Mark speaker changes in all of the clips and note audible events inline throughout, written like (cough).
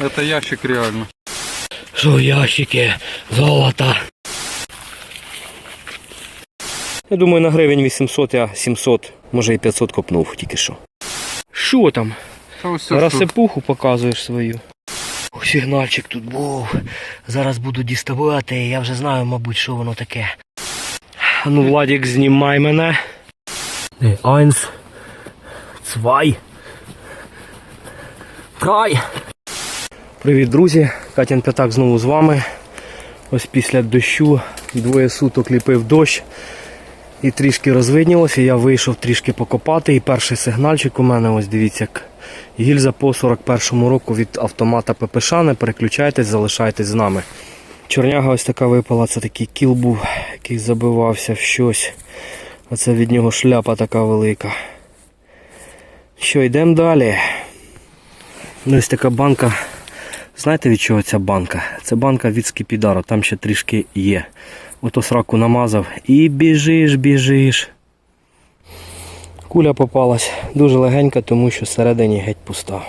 Speaker 1: Это ящик реально.
Speaker 2: Що ящики, золото. Я думаю, на гривень 800 я 700, може і 500 копнув тільки що. Що там?
Speaker 1: Та ось це що?
Speaker 2: Розсипуху показуєш свою. О, Сигнальчик тут був. Зараз буду діставати. Я вже знаю, мабуть, що воно таке. А Ну, Владик, знімай мене. Айнс. Цвай. Трай. Привіт, друзі! Катян П'ятак знову з вами. Ось після дощу двоє суток ліпив дощ і трішки розвиднілося. Я вийшов трішки покопати. І перший сигнальчик у мене, ось дивіться, як гільза по 41-му року від автомата ППШ. Не переключайтесь, залишайтесь з нами. Чорняга ось така випала, це такий кіл був, який забивався в щось. Оце від нього шляпа така велика. Що, йдемо далі. Ось така банка. Знаєте від чого ця банка? Це банка від скіпідару, там ще трішки є. Ото сраку намазав і біжиш, біжиш. Куля попалась дуже легенька, тому що всередині геть пуста.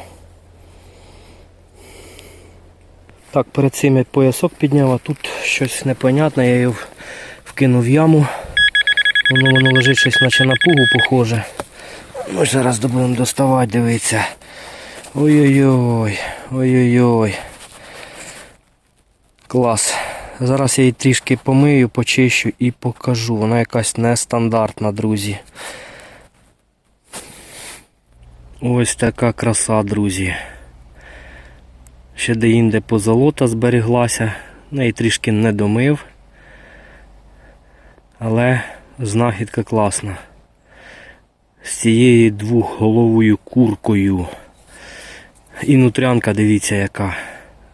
Speaker 2: Так, перед цим я поясок підняв, а тут щось непонятне, я його вкинув в яму. Воно воно лежить щось наче на пугу похоже. Ми ж зараз будемо доставати, дивіться. Ой-ой-ой, ой-ой-ой. Клас. Зараз я її трішки помию, почищу і покажу. Вона якась нестандартна, друзі. Ось така краса, друзі. Ще де-інде позолота зберіглася. Неї трішки не домив. Але знахідка класна. З цією двохголовою куркою. І нутрянка, дивіться, яка.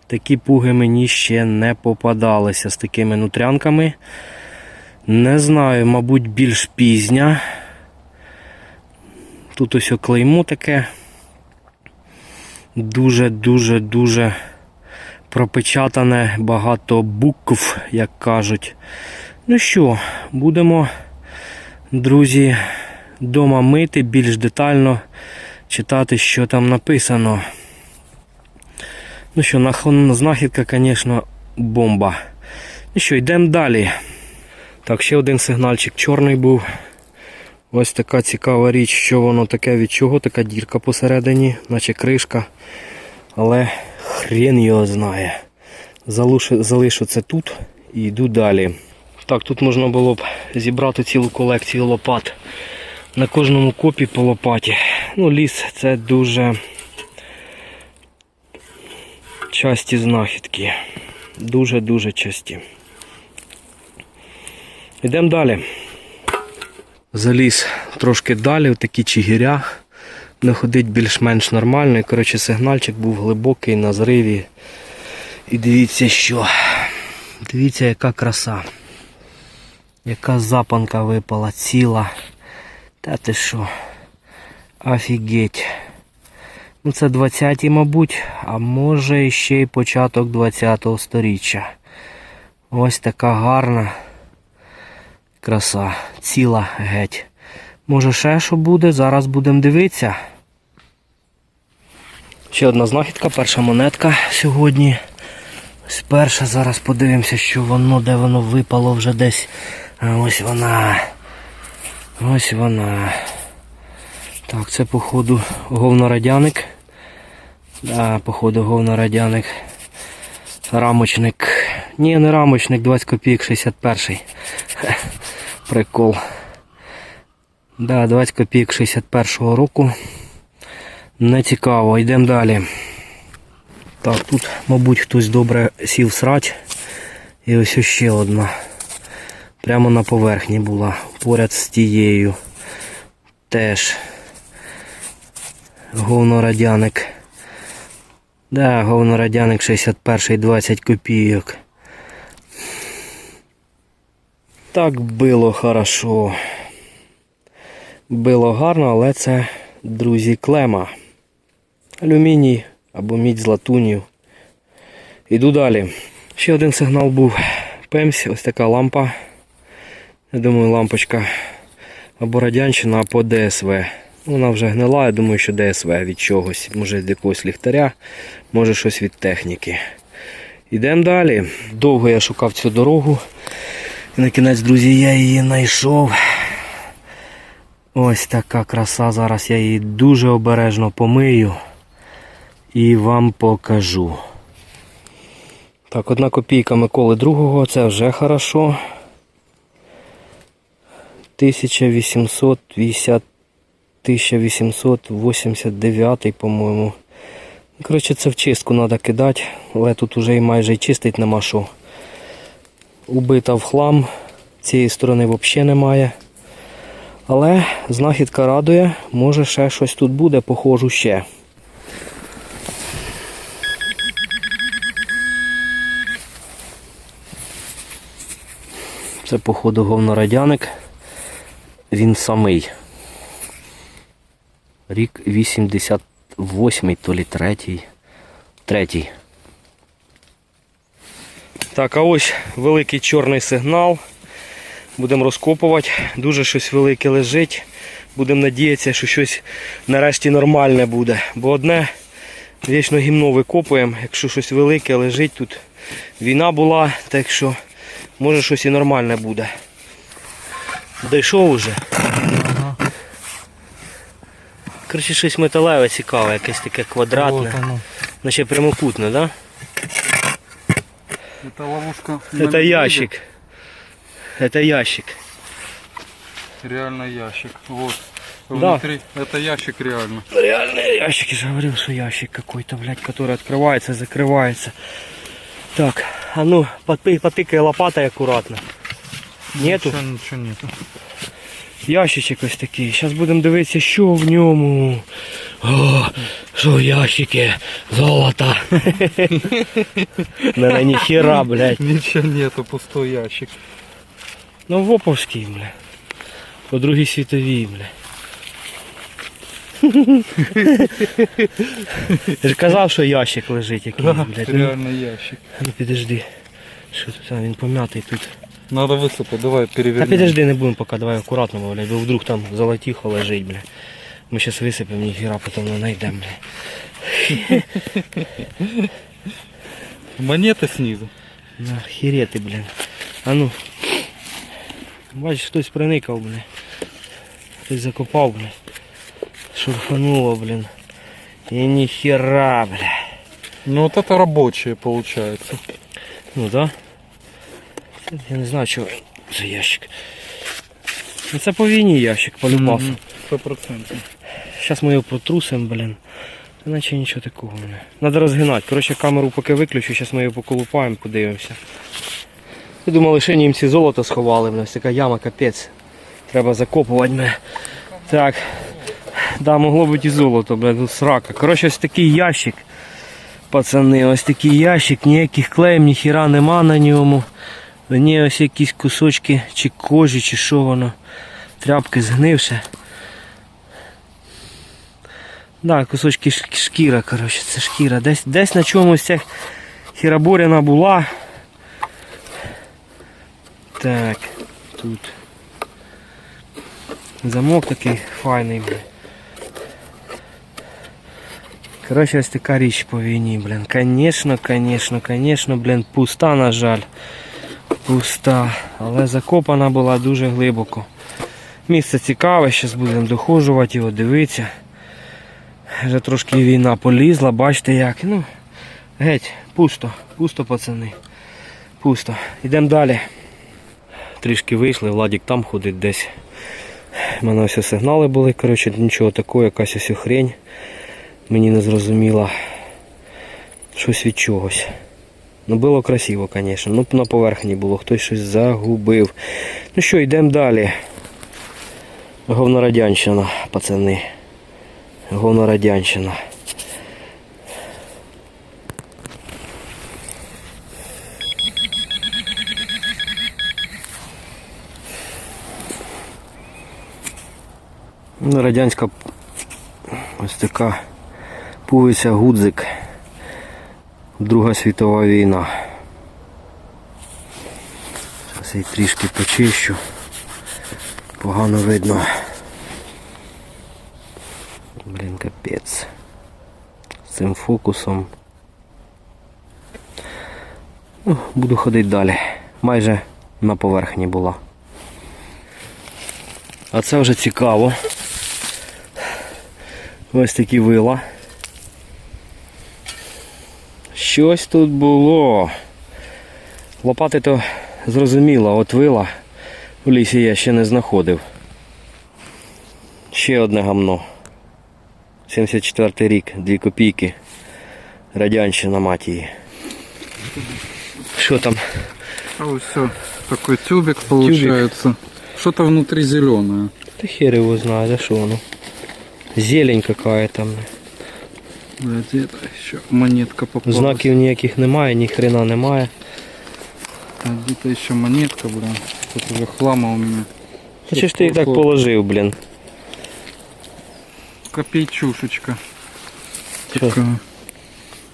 Speaker 2: Такі пуги мені ще не попадалися з такими нутрянками. Не знаю, мабуть, більш пізня. Тут ось клеймо таке. Дуже-дуже дуже пропечатане, багато букв, як кажуть. Ну що, будемо, друзі, дома мити, більш детально читати, що там написано. Ну що, знахідка, звісно, бомба. Ну що, йдемо далі. Так, ще один сигнальчик чорний був. Ось така цікава річ, що воно таке, від чого така дірка посередині, наче кришка. Але хрен його знає. Залишу, залишу це тут і йду далі. Так, тут можна було б зібрати цілу колекцію лопат. На кожному копі по лопаті. Ну, ліс це дуже часті знахідки. Дуже-дуже часті. Йдемо далі. Заліз трошки далі, в такі чигиря. Не ходить більш-менш нормально. І, коротше, сигнальчик був глибокий на зриві. І дивіться що. Дивіться, яка краса. Яка запанка випала ціла. Та ти що? Офігеть. Ну це 20-ті, мабуть, а може ще й початок 20-го сторіччя. Ось така гарна краса, ціла геть. Може ще що буде, зараз будемо дивитися. Ще одна знахідка, перша монетка сьогодні. Ось перша, зараз подивимося, що воно, де воно випало вже десь. А ось вона. Ось вона. Так, це походу говнорадяник. Да, походу говнорадяник. Рамочник. Ні, не рамочник, 20 копійок 61. Хе, Прикол. Да, 20 копійок 61 року. Не цікаво, йдемо далі. Так, тут, мабуть, хтось добре сів срать. І ось ще одна. Прямо на поверхні була, поряд з тією. Теж. Говнорадяник. Да, говнорадяник 61 20 копійок. Так било хорошо. Било гарно, але це, друзі, клема. Алюміній або мідь з латунів. Іду далі. Ще один сигнал був. Пемс, ось така лампа. Я думаю, лампочка або радянщина, або ДСВ. Вона вже гнила, я думаю, що ДСВ від чогось, може від якогось ліхтаря, може щось від техніки. Йдемо далі. Довго я шукав цю дорогу. І на кінець, друзі, я її знайшов. Ось така краса. Зараз я її дуже обережно помию і вам покажу. Так, одна копійка Миколи другого, це вже хорошо. 1850 1889, по-моєму. Коротше, це в чистку треба кидати, але тут вже і майже чистить нема що. Убита в хлам, цієї сторони взагалі немає. Але знахідка радує, може ще щось тут буде, похожу ще. Це, походу, говнорадяник. Він самий. Рік 88 то лі третій. Третій. Так, а ось великий чорний сигнал. Будемо розкопувати. Дуже щось велике лежить. Будемо надіятися, що щось нарешті нормальне буде. Бо одне вічно гімно викопуємо. Якщо щось велике лежить тут. Війна була, так що може щось і нормальне буде. Дійшов уже. Коротше, щось металеве цікаве, якесь таке квадратне. Наче прямокутне, да?
Speaker 1: Это ловушка.
Speaker 2: Это ящик. Это ящик.
Speaker 1: Реально ящик. Вот.
Speaker 2: Да.
Speaker 1: Внутри. Это ящик реально.
Speaker 2: Реальный ящик, я же говорил, что ящик какой-то, блядь, который открывается, закрывается. Так, а ну, поты- потыкай лопатой аккуратно. Нету?
Speaker 1: Ничего, ничего нету.
Speaker 2: Ящичок ось такий. Зараз будемо дивитися, що в ньому. О, що в ящике? Золото. (laughs) Не, ніхера, блядь.
Speaker 1: Ничего нету, пустой ящик.
Speaker 2: Ну, Воповський, бля. По другій світовій, бля. (laughs) Я ж казав, що ящик лежить якийсь, блядь.
Speaker 1: Реально ящик.
Speaker 2: ну підожди. Що тут? А, він пом'ятий тут.
Speaker 1: Надо высыпать, давай
Speaker 2: Та
Speaker 1: перевернем.
Speaker 2: підожди, не будемо поки, давай акуратно, бо, блядь, бо вдруг там золотіхо лежить, бля. Ми зараз висипемо, ніхіра потім не знайдемо, бля.
Speaker 1: Монета снизу.
Speaker 2: Нахірети, блін. А ну. Бачиш, хтось проникав, блін. Хтось закопав, блін. Шурфануло, блін. І ніхера, бля.
Speaker 1: Ну вот это рабочие получается.
Speaker 2: Ну да. Я не знаю, чого це ящик. Ну це по війні ящик, по любасу.
Speaker 1: Мгм, Сто процентов.
Speaker 2: Зараз ми його протрусимо, блін. Та наче нічого такого. Блін. Надо розгинати. Коротше, камеру поки виключу, зараз ми його поколупаємо, подивимося. Я думали, ще німці золото сховали, блін. Така яма, капець. Треба закопувати мене. Так. Да, могло бути і золото, блін, тут срака. Коротше, ось такий ящик. Пацани, ось такий ящик, ніяких клеїв, ніхіра нема на ньому. Мені ось якісь кусочки чи кожі, чи що воно. Тряпки згнивше. Да, кусочки шкіра, коротше, це шкіра. Десь, десь на чомусь ця хіраборяна була. Так, тут. Замок такий файний, блін. Коротше, ось така річ по війні, блін. Конечно, конечно, конечно, блін, пуста, на жаль. Пуста. Але закопана була дуже глибоко. Місце цікаве, зараз будемо доходжувати його, дивитися. Вже трошки війна полізла, бачите як. Ну, геть, пусто, пусто, пацани. Пусто. Йдемо далі. Трішки вийшли, Владік там ходить десь. У мене ось сигнали були, коротше, нічого такого, якась ось хрень. Мені не зрозуміло. Щось від чогось. Ну було красиво, звісно. Ну на поверхні було, хтось щось загубив. Ну що, йдемо далі. Говнорадянщина, пацани. Говнорадянщина. Ну, радянська ось така пугиця гудзик. Друга світова війна. Зараз я трішки почищу. Погано видно. Блін, капець. З цим фокусом. Ну, буду ходити далі. Майже на поверхні була. А це вже цікаво. Ось такі вила. Щось тут було. Лопати то зрозуміло, от вила в лісі я ще не знаходив. Ще одне гамно. 74 рік, 2 копійки. Радянщина мать її. Що там?
Speaker 1: А вот все. Такой тюбик получается. Что-то внутри зеленое.
Speaker 2: Та хер его знает, а что оно? Зелень какая-то.
Speaker 1: Где-то еще монетка попалась.
Speaker 2: Знаків ніяких немає, ні хрена немає.
Speaker 1: А где-то еще монетка, блин. Тут уже хлама у меня.
Speaker 2: А чи ж ти їх так положив, блін?
Speaker 1: Копейчушечка.
Speaker 2: Що?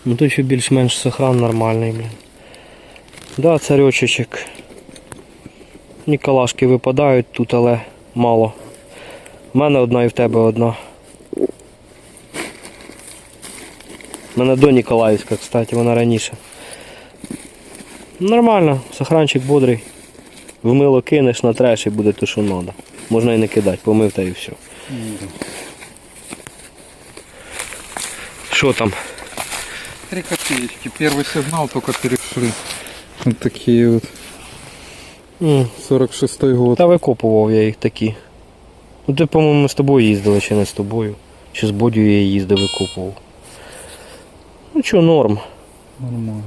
Speaker 2: Ну то ще більш-менш сохран нормальний, блін. Да, царьочечок. Ніколашки випадають тут, але мало. У мене одна і в тебе одна. У мене до Ніколаївська, кстати, вона раніше. Нормально, сохранчик бодрий. В мило кинеш на треш і буде то, що треба. Можна і не кидати, помив та і все. Що там?
Speaker 1: Три копеечки. Первый сигнал только перешли. Вот такие вот.
Speaker 2: М,
Speaker 1: 46 год.
Speaker 2: Та викопував я їх такі. Ну ти, по-моєму, з тобою їздили, чи не з тобою. Чи з Бодю я їздив викопував. Ну що, норм.
Speaker 1: Нормально.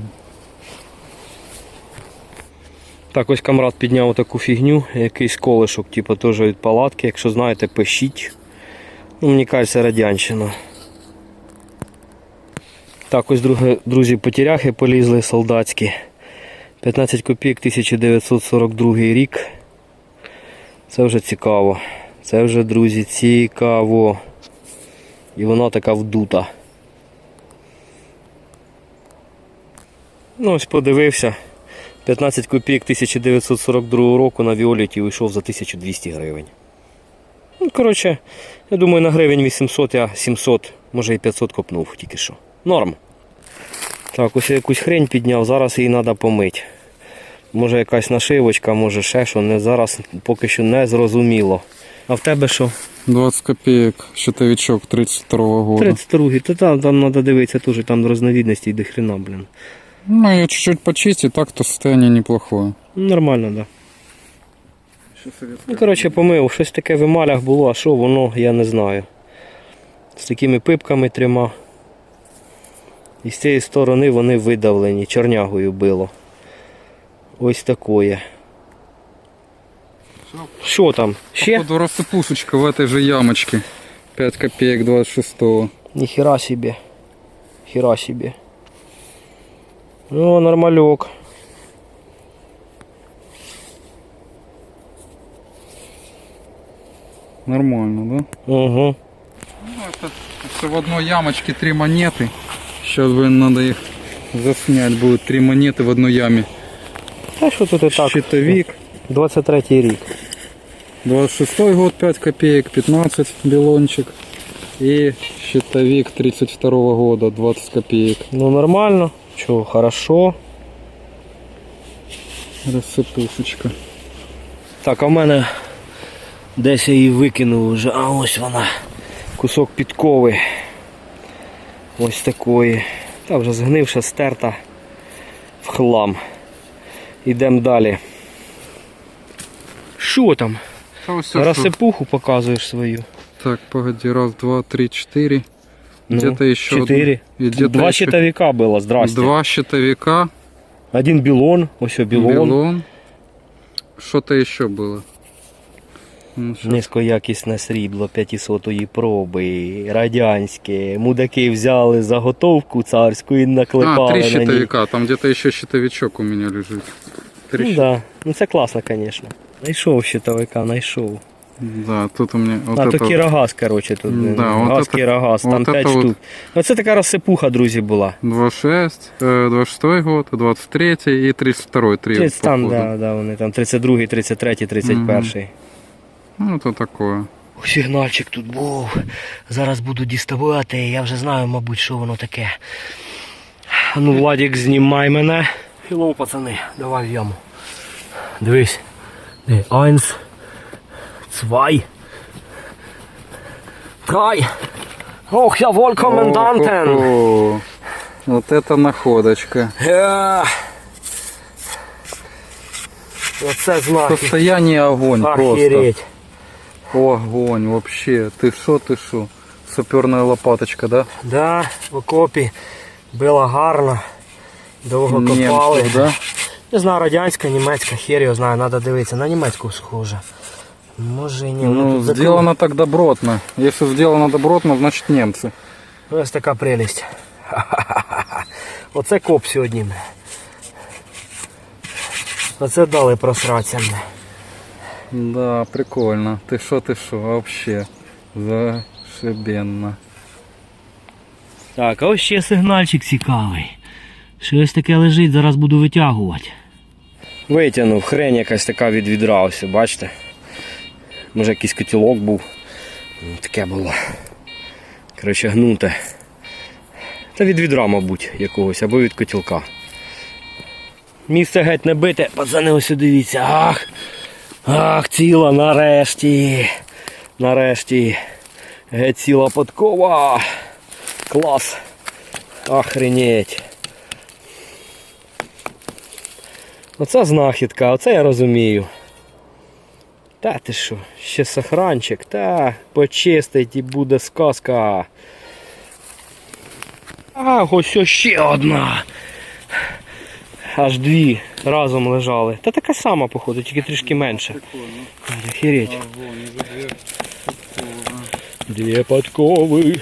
Speaker 2: Так, ось камрад підняв таку фігню, якийсь колишок, типу теж від палатки. Якщо знаєте, пишіть. Ну, мені кажеться, радянщина. Так, ось друзі, потеряхи полізли солдатські. 15 копійок 1942 рік. Це вже цікаво. Це вже, друзі, цікаво. І вона така вдута. Ну, ось подивився. 15 копійок 1942 року на Віоліті вийшов за 1200 гривень. Ну, коротше, я думаю, на гривень 800 я 700, може і 500 копнув тільки що. Норм. Так, ось я якусь хрень підняв, зараз її треба помити. Може якась нашивочка, може ще що, не, зараз поки що не зрозуміло. А в тебе що?
Speaker 1: 20 копеек. Щитовичок 32 года.
Speaker 2: 32 Та там, там треба дивитися теж, там розновідності до хрена, блін.
Speaker 1: Ну, ее чуть-чуть почистить, так-то состояние неплохое.
Speaker 2: Нормально, так. Да. Ну, коротше, помив, щось таке в емалях було, а що воно, я не знаю. З такими пипками трьома. І з цієї сторони вони видавлені, чорнягою било. Ось такое. Що там? Ще?
Speaker 1: Походу рассыпушечка в этой же ямочке. 5 копеек 26-го.
Speaker 2: Ніхера собі. Хера собі. Ну, нормальок.
Speaker 1: Нормально, да?
Speaker 2: Угу.
Speaker 1: Ну, это все в одной ямочке три монеты. Сейчас, блин, надо их заснять. Будет три монеты в одной яме.
Speaker 2: Та що тут і так?
Speaker 1: Щитовик.
Speaker 2: 23 рік.
Speaker 1: 26 год 5 копеек, 15 белончик. И щитовик 32 года 20 копеек.
Speaker 2: Ну нормально. Чо, хорошо.
Speaker 1: Рассыпушечка.
Speaker 2: Так, а в мене десь я її викинув вже. А ось вона. Кусок підкови. Ось такої. Та вже згнивша, стерта в хлам. Ідемо далі. Що там?
Speaker 1: А вот всё, что-
Speaker 2: Розсипуху показуєш свою.
Speaker 1: Так, погоди, раз, два, три, четыре.
Speaker 2: Ну,
Speaker 1: Где-то еще. И где-то
Speaker 2: Два
Speaker 1: еще
Speaker 2: щитовика було, здрасте.
Speaker 1: Два щитовика,
Speaker 2: Один білон, ось о, білон.
Speaker 1: белон. Что-то еще было. Ну.
Speaker 2: Низькоякісне срібло 500-ї проби, радянське. Мудаки взяли заготовку царську і наклепали
Speaker 1: А, три
Speaker 2: на
Speaker 1: щитовика. Там где-то еще щитовичок у меня лежит. Три
Speaker 2: Ну
Speaker 1: щит-
Speaker 2: да. Ну це класно, звісно. Найшов щитовика, найшов.
Speaker 1: Да, тут у меня вот
Speaker 2: а
Speaker 1: это
Speaker 2: то кірогаз, коротше, тут.
Speaker 1: Да,
Speaker 2: Да,
Speaker 1: вот
Speaker 2: газ
Speaker 1: это-
Speaker 2: кірогаз, там
Speaker 1: вот
Speaker 2: 5
Speaker 1: это вот.
Speaker 2: штук. Оце така розсипуха, друзі, була.
Speaker 1: 26, э, 26 год, 23 и 32 три
Speaker 2: 30, там,
Speaker 1: походу.
Speaker 2: да, да, вони там 32, 33, 31.
Speaker 1: Ну, это такое.
Speaker 2: Сигнальчик тут був. Зараз буду діставати. Я вже знаю, мабуть, що воно таке. А Ну, Владик, знімай мене. Хіло, пацани, давай в яму. Дивись. Де, Eins, zwei, drei. Ох, я воль комендантен.
Speaker 1: О-хо-хо. Вот это находочка.
Speaker 2: Е. Оце знаки.
Speaker 1: Состояние огонь просто.
Speaker 2: Охереть.
Speaker 1: Огонь вообще. Ты шо, ты шо? Саперная лопаточка, да?
Speaker 2: Да, в окопі було гарно. Довго копали.
Speaker 1: Немцев, да?
Speaker 2: Не знаю, радянська, німецька, хер його знаю, треба дивитися. На німецьку схоже. Може і ні. воно
Speaker 1: Ну,
Speaker 2: тут закру-
Speaker 1: сделано так добротно. Если сделано добротно, значит немцы.
Speaker 2: Ось така прелість. Оце коп сьогодні. Оце дали просратися. мне.
Speaker 1: Да, прикольно. Ты шо, ты шо, вообще. Зашибенно.
Speaker 2: Так, а ось ще сигнальчик цікавий. Щось таке лежить, зараз буду витягувати. Витягнув, хрень якась така від відра, ось, бачите? Може якийсь котілок був. Таке було. Коротше, гнуте. Та від відра, мабуть, якогось, або від котілка. Місце геть не бите, пацани, ось дивіться. Ах! Ах, ціла нарешті. Нарешті. Геть ціла подкова. Клас. Охренеть. Оце знахідка, оце я розумію. Та ти що, ще сахранчик, та почистить і буде сказка. А, ось ще одна. Аж дві разом лежали. Та така сама, походу, тільки трішки менше. Охереть. Дві подкови.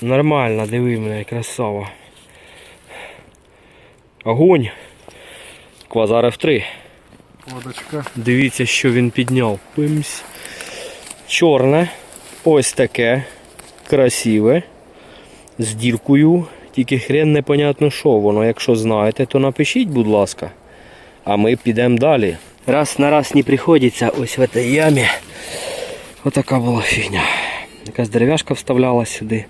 Speaker 2: Нормально, диви мене, красава. Огонь. Квазар F3.
Speaker 1: Водочка.
Speaker 2: Дивіться, що він підняв. Чорне. Ось таке. Красиве. З діркою. Тільки хрен непонятно що воно. Якщо знаєте, то напишіть, будь ласка. А ми підемо далі. Раз на раз не приходиться ось в цій ямі. Отака була фігня. Якась дерев'яшка вставляла сюди.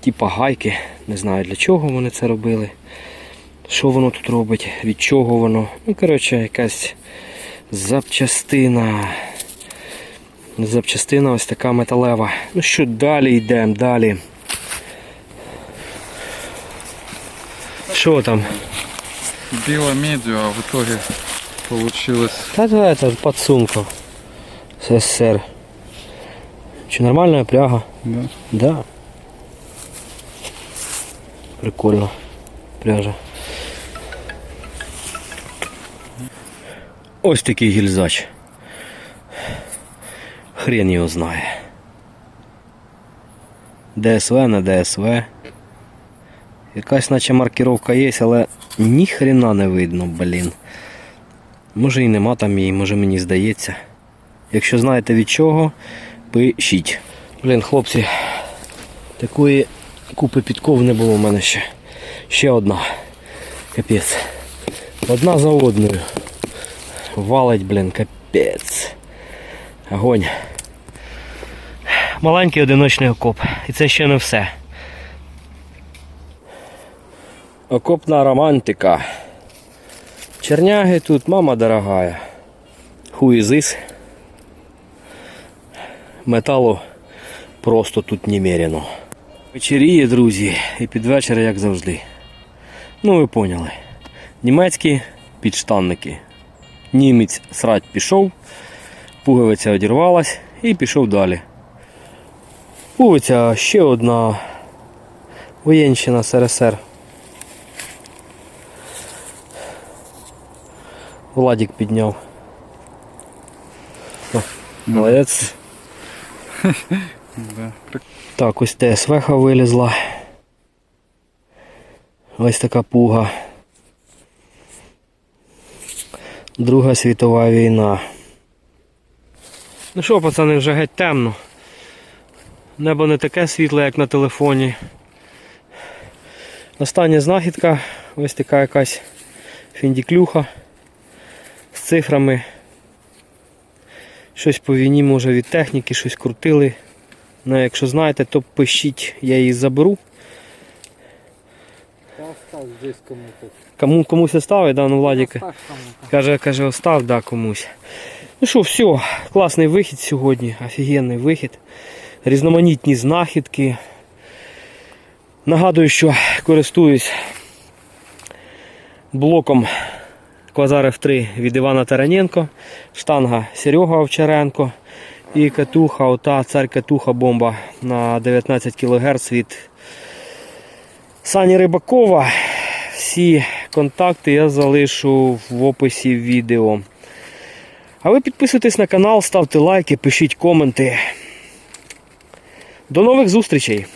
Speaker 2: Типа гайки. Не знаю для чого вони це робили. Що воно тут робить, від чого воно. Ну, коротше, якась запчастина. Запчастина ось така металева. Ну що, далі йдемо, далі. Що там?
Speaker 1: Било медиа, а в итоге получилось
Speaker 2: Та да, это подсумка. СССР. Че, нормальная пряга?
Speaker 1: да,
Speaker 2: Да. Прикольно. Пряжа. Ось такий гільзач. Хрен його знає. ДСВ на ДСВ. Якась наче маркировка є, але ні хрена не видно, блін. Може і нема там її, може мені здається. Якщо знаєте від чого, пишіть. Блін, хлопці, такої купи підков не було в мене ще. Ще одна. Капець. Одна за одною. Валить, блін, капець. Огонь. Маленький одиночний окоп. І це ще не все. Окопна романтика. Черняги тут, мама дорогая. Хуїзис. Металу просто тут немерено. Вечеріє, друзі, і під вечір, як завжди. Ну, ви поняли. Німецькі підштанники. Німець срать пішов, пуговиця одірвалась і пішов далі. Пуговиця ще одна воєнщина СРСР. Владик підняв. О, молодець. (laughs) Так, ось ТСВХ вилізла. Ось така пуга. Друга світова війна. Ну що, пацани, вже геть темно. Небо не таке світле, як на телефоні. Остання знахідка, ось така якась фіндіклюха з цифрами Щось по війні, може, від техніки, щось крутили. Ну, якщо знаєте, то пишіть, я її заберу.
Speaker 1: Та остав здесь кому-то.
Speaker 2: Кому, комусь оставить, да, ну Владик. Каже, каже, остав, да, комусь. Ну що, все, класний вихід сьогодні, офігенний вихід. Різноманітні знахідки. Нагадую, що користуюсь блоком Квазар F3 від Івана Тараненко, штанга Серега Овчаренко і катуха, ота цар катуха бомба на 19 кГц від Сані Рибакова. Всі контакти я залишу в описі відео. А ви підписуйтесь на канал, ставте лайки, пишіть коменти. До нових зустрічей!